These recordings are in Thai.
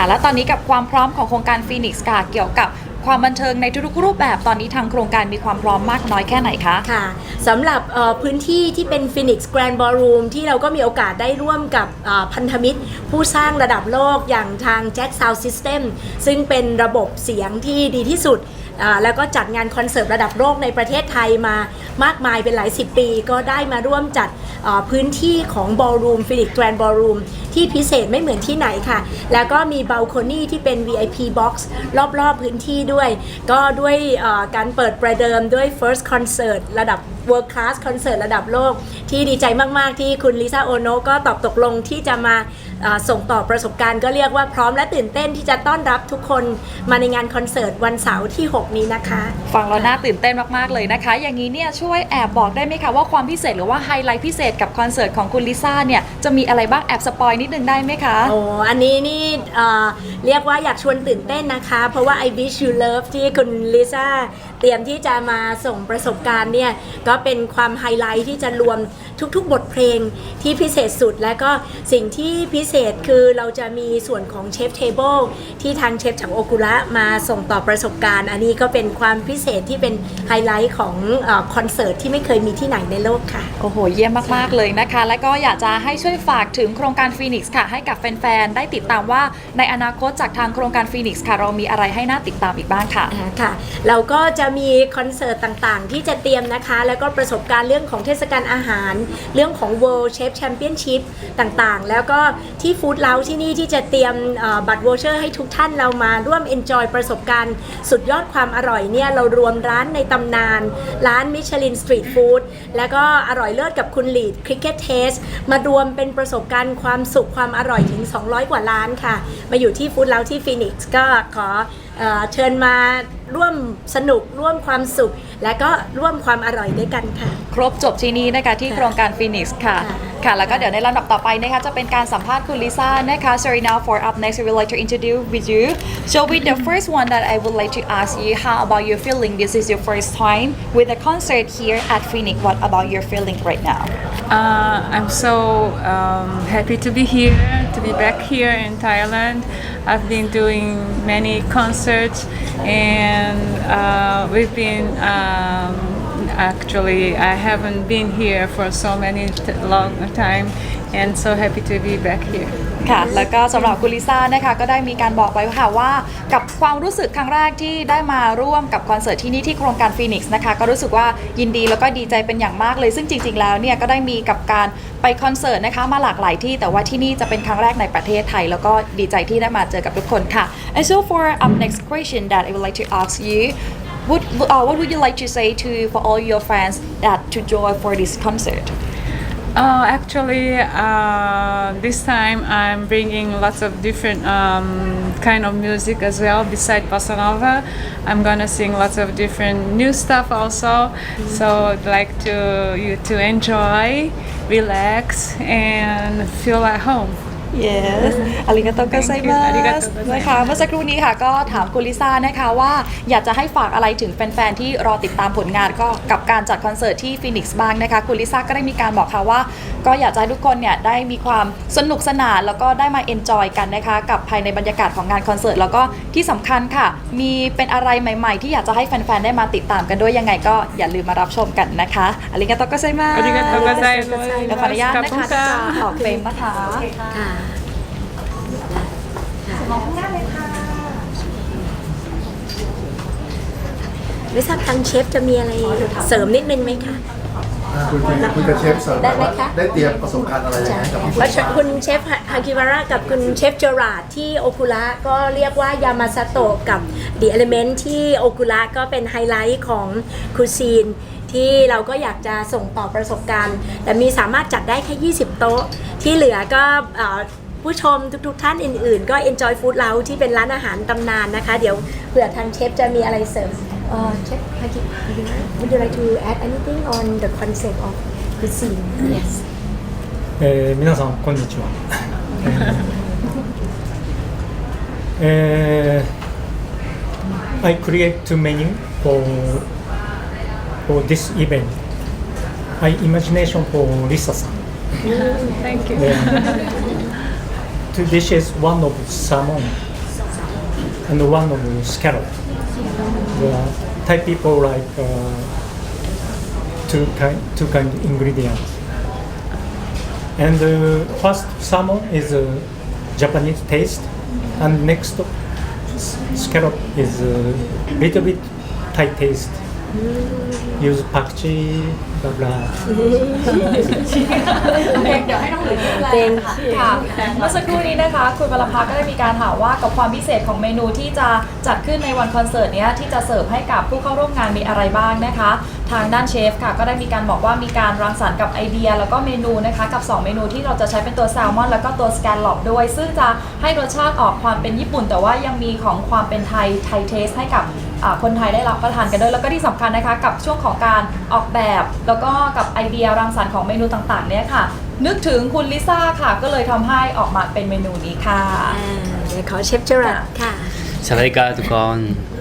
ค่ะ และตอนนี้กับความพร้อมของโครงการฟีนิกส์ค่ะเกี่ยวกับความบันเทิงในทุกๆรูปแบบตอนนี้ทางโครงการมีความพร้อมมากน้อยแค่ไหนคะ ค่ะสำหรับพื้นที่ที่เป็น Phoenix Grand Ballroom ที่เราก็มีโอกาสได้ร่วมกับพันธมิตร ผู้สร้างระดับโลกอย่างทาง Jack Sound System ซึ่งเป็นระบบเสียงที่ดีที่สุด แล้วก็จัดงานคอนเสิร์ตระดับโลกในประเทศไทยมามากมายเป็นหลายสิบปี ก็ได้มาร่วมจัด พื้นที่ของบอลรูมฟิลิปแกรนบอลรูมที่พิเศษไม่เหมือนที่ไหนค่ะ แล้วก็มีบัลคอนี่ที่เป็น VIP box รอบๆพื้นที่ด้วย ก็ด้วยการเปิดประเดิมด้วย first concert ระดับ world class concert ระดับโลก ที่ดีใจมากๆที่คุณลิซ่าโอโนก็ตอบตกลงที่จะมา ส่งต่อประสบการณ์ก็เรียกว่าพร้อมและตื่นเต้นที่จะต้อนรับทุกคนมาในงานคอนเสิร์ตวันเสาร์ที่ 6 นี้นะคะ ฟังแล้วน่าตื่นเต้นมากๆเลยนะคะ อย่างนี้เนี่ยช่วยแอบบอกได้ไหมคะว่าความพิเศษหรือว่าไฮไลท์พิเศษกับคอนเสิร์ตของคุณลิซ่าเนี่ยจะมีอะไรบ้างแอบสปอยนิดนึงได้ไหมคะโอ้อันนี้นี่เรียกว่าอยากชวนตื่นเต้นนะคะ เพราะว่า I Wish You Love ที่คุณลิซ่าเตรียมที่จะมาส่งประสบการณ์เนี่ยก็เป็นความไฮไลท์ที่จะรวมทุกๆ บทเพลงที่พิเศษสุดและก็สิ่งที่พิเศษคือเราจะมีส่วนของเชฟเทเบิลที่ทางเชฟจากโอกุระมาส่งต่อประสบการณ์ อันนี้ก็เป็นความพิเศษที่เป็นไฮไลท์ของเออคอนเสิร์ตที่ไม่เคยมีที่ไหนในโลกค่ะ โอ้โห เยี่ยมมาก ๆ เลยนะคะ และก็อยากจะให้ช่วยฝากถึงโครงการฟีนิกส์ค่ะ ให้กับแฟน ๆ ได้ติดตามว่าในอนาคตจากทางโครงการฟีนิกส์ค่ะ เรามีอะไรให้น่าติดตามอีกบ้างค่ะอ่าค่ะ เราก็จะมีคอนเสิร์ตต่างๆ ที่จะเตรียมนะคะ แล้วก็ประสบการณ์เรื่องของเทศกาลอาหาร เรื่องของ World Chef Championship ต่างๆ แล้วก็ที่ฟู้ดเลาที่นี่ที่จะเตรียมบัตรวอเชอร์ให้ทุกท่านเรามาร่วม enjoy ประสบการณ์ สุดยอดความอร่อยเนี่ยเรารวมร้านในตำนาน ร้านมิชลินสตรีทฟู้ดแล้วก็อร่อยเลิศกับคุณลีดคริกเก็ตเทสมารวมเป็นประสบการณ์ความสุขความอร่อยถึง 200 กว่าร้านค่ะ มาอยู่ที่ฟู้ดเลาที่ฟีนิกซ์ก็ขออเชิญมา ร่วมสนุกร่วมความสุข และก็ร่วมความอร่อยด้วยกันค่ะ ครบจบที่นี้นะคะที่ค่ะโครงการฟีนิกส์ค่ะค่ะ ค่ะ แล้วก็เดี๋ยวในลำดับต่อไปนะคะจะเป็นการสัมภาษณ์คุณลิซ่านะคะ so now for up next we would like to introduce with you so with the first one that I would like to ask you how about your feeling this is your first time with a concert here at Phoenix what about your feeling right now Uh, I'm so um, happy to be here, to be back here in Thailand. I've been doing many concerts, and uh, we've been um, actually. I haven't been here for so many long time, and so happy to be back here. ค่ะ แล้วก็สำหรับคุณลิซ่านะคะก็ได้มีการบอกไว้ค่ะว่า กับความรู้สึกครั้งแรกที่ได้มาร่วมกับคอนเสิร์ตที่นี่ที่โครงการฟีนิกส์นะคะก็รู้สึกว่ายินดีแล้วก็ดีใจเป็นอย่างมากเลยซึ่งจริง ๆ แล้วเนี่ยก็ได้มีกับการไปคอนเสิร์ตนะคะมาหลากหลายที่แต่ว่าที่นี่จะเป็นครั้งแรกในประเทศไทย แล้วก็ดีใจที่ได้มาเจอกับทุกคนค่ะ and so for up next question that I would like to ask you What, uh, what would you like to say to for all your fans that to join for this concert? Uh, actually, uh, this time I'm bringing lots of different um, kind of music as well. Beside bossa nova, I'm gonna sing lots of different new stuff also. So I'd like to you to enjoy, relax, and feel at home. Yes อาริกาโตกัไซมาอาริกาสโตกัไซมัส นะคะ เมื่อสักครู่นี้ค่ะก็ถามคุณลิซ่านะคะว่าอยากจะให้ฝากอะไรถึงแฟนๆ ที่รอติดตามผลงานก็กับการจัดคอนเสิร์ตที่ฟีนิกซ์บ้างนะคะ คุณลิซ่าก็ได้มีการบอกค่ะว่า ก็อยากจะให้ทุกคนเนี่ยได้มีความสนุกสนานแล้วก็ได้มาเอนจอยกันนะคะ กับภายในบรรยากาศของงานคอนเสิร์ตแล้วก็ที่สำคัญค่ะ มีเป็นอะไรใหม่ๆ ที่อยากจะให้แฟนๆ ได้มาติดตามกันด้วยยังไงก็อย่าลืมมารับชมกันนะคะอาริกาโตกัไซมาส ありがとうございます。 เดี๋ยวขออนุญาตนะคะจะออกเพลงนะคะ ค่ะไม่ทราบทางเชฟจะมีอะไรเสริมนิดนึงไหมคะ คุณคุณคุณกับเชฟเสริมได้ไหมว่าคะ ได้เตรียมประสบการณ์อะไรยังไงกับพี่เพราะฝนคุณเชฟฮากิวาระกับคุณเชฟเจอราดที่โอคุระก็เรียกว่ายามาซาโตะกับดีเอลเมนที่โอคุระก็เป็นไฮไลท์ของคูซีนที่เราก็อยากจะส่งต่อประสบการณ์ แต่มีสามารถจัดได้แค่ 20 โต๊ะ ที่เหลือก็เอ่อผู้ชมทุกๆท่านอื่นๆ ก็ enjoy food เราที่เป็นร้านอาหารตำนานนะคะ เดี๋ยวเผื่อทางเชฟจะมีอะไรเสริม Uh, would you like to add anything on the concept of cuisine? Yes. えー、皆さんこんにちは、えー、I create two menu for for this event. I imagination for Lisa-san. Mm, thank you. Two dishes one of salmon and one of scallop the Thai people like uh, two kind two kind ingredients. And first salmon is uh, Japanese taste, and next scallop is a little bit Thai taste. Use pakchi, blah blah. เดี๋ยวให้น้องหลุยพูดแรงค่ะค่ะเมื่อสักครู่นี้นะคะ คุณวรภาก็ได้มีการถามว่ากับความพิเศษของเมนูที่จะจัดขึ้นในวันคอนเสิร์ตเนี้ยที่จะเสิร์ฟให้กับผู้เข้าร่วมงานมีอะไรบ้างนะคะ ทางด้านเชฟค่ะ ก็ได้มีการบอกว่ามีการรังสรรค์กับไอเดีย แล้วก็เมนูนะคะ กับ 2 เมนูที่เราจะใช้เป็นตัวแซลมอนแล้วก็ตัวสแกนลอปด้วย ซึ่งจะให้รสชาติออกความเป็นญี่ปุ่น แต่ว่ายังมีของความเป็นไทยไทยเทสให้กับ อ่าคนไทยได้รับประทานกันด้วย แล้วก็ที่สำคัญนะคะ กับช่วงของการออกแบบ แล้วก็กับไอเดียรังสรรค์ของเมนูต่างๆเนี่ยค่ะ นึกถึงคุณลิซ่าค่ะ ก็เลยทำให้ออกมาเป็นเมนูนี้ค่ะ อ่าเดี๋ยวขอเชฟจรัสค่ะ Sawadika Tukon.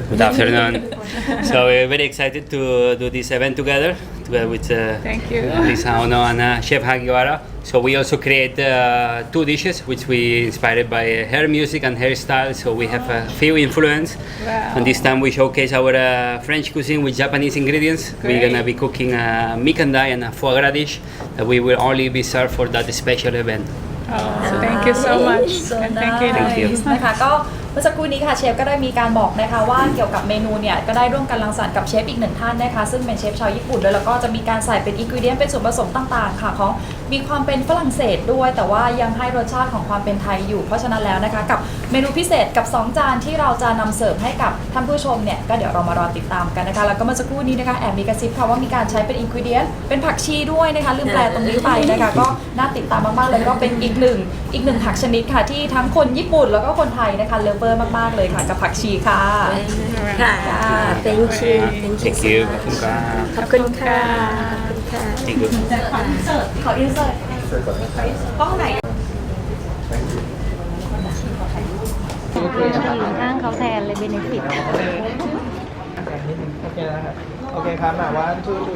Good afternoon. so we're very excited to do this event together, together with uh, Thank you. Lisa Ono and uh, Chef Hagiwara. So we also create uh, two dishes which we inspired by uh, her music and her style. So we have a few influence. Wow. And this time we showcase our uh, French cuisine with Japanese ingredients. We're gonna be cooking a mikandai and a foie gras dish that we will only be served for that special event. Oh, thank you so much. and thank you. Thank you. นะคะก็เมื่อสักครู่นี้ค่ะเชฟก็ได้มีการบอกนะคะว่าเกี่ยวกับเมนูเนี่ยก็ได้ร่วมกันรังสรรค์กับเชฟอีกหนึ่งท่านนะคะซึ่งเป็นเชฟชาวญี่ปุ่นด้วยแล้วก็จะมีการใส่เป็นอินกิเดียนเป็นส่วนผสมต่างๆค่ะของ มีความเป็นฝรั่งเศสด้วย แต่ว่ายังให้รสชาติของความเป็นไทยอยู่ เพราะฉะนั้นแล้วนะคะกับเมนูพิเศษกับ 2 จานที่เราจะนำเสิร์ฟให้กับท่านผู้ชมเนี่ยก็เดี๋ยวเรามารอติดตามกันนะคะแล้วก็เมื่อสักครู่นี้นะคะแอบมีกระซิบค่ะว่ามีการใช้เป็นอินกิเดียนเป็นผักชีด้วยนะคะลืมแปลตรงนี้ไปนะคะก็น่าติดตามมากๆเลยก็เป็นอีกหนึ่งอีกหนึ่งผักชนิดค่ะที่ทั้งคนญี่ปุ่นแล้วก็คนไทยนะคะเลฟเวอร์มากๆเลยค่ะกับผักชีค่ะ ค่ะ thank you thank you Thank you. ขอบคุณค่ะขอบคุณค่ะ Thank you. ขออินเสิร์ตกล้องไหนห้างเขาแทนเลยเบนฟิตโอเคนะครับ โอเคครับหมายว่าทูทุ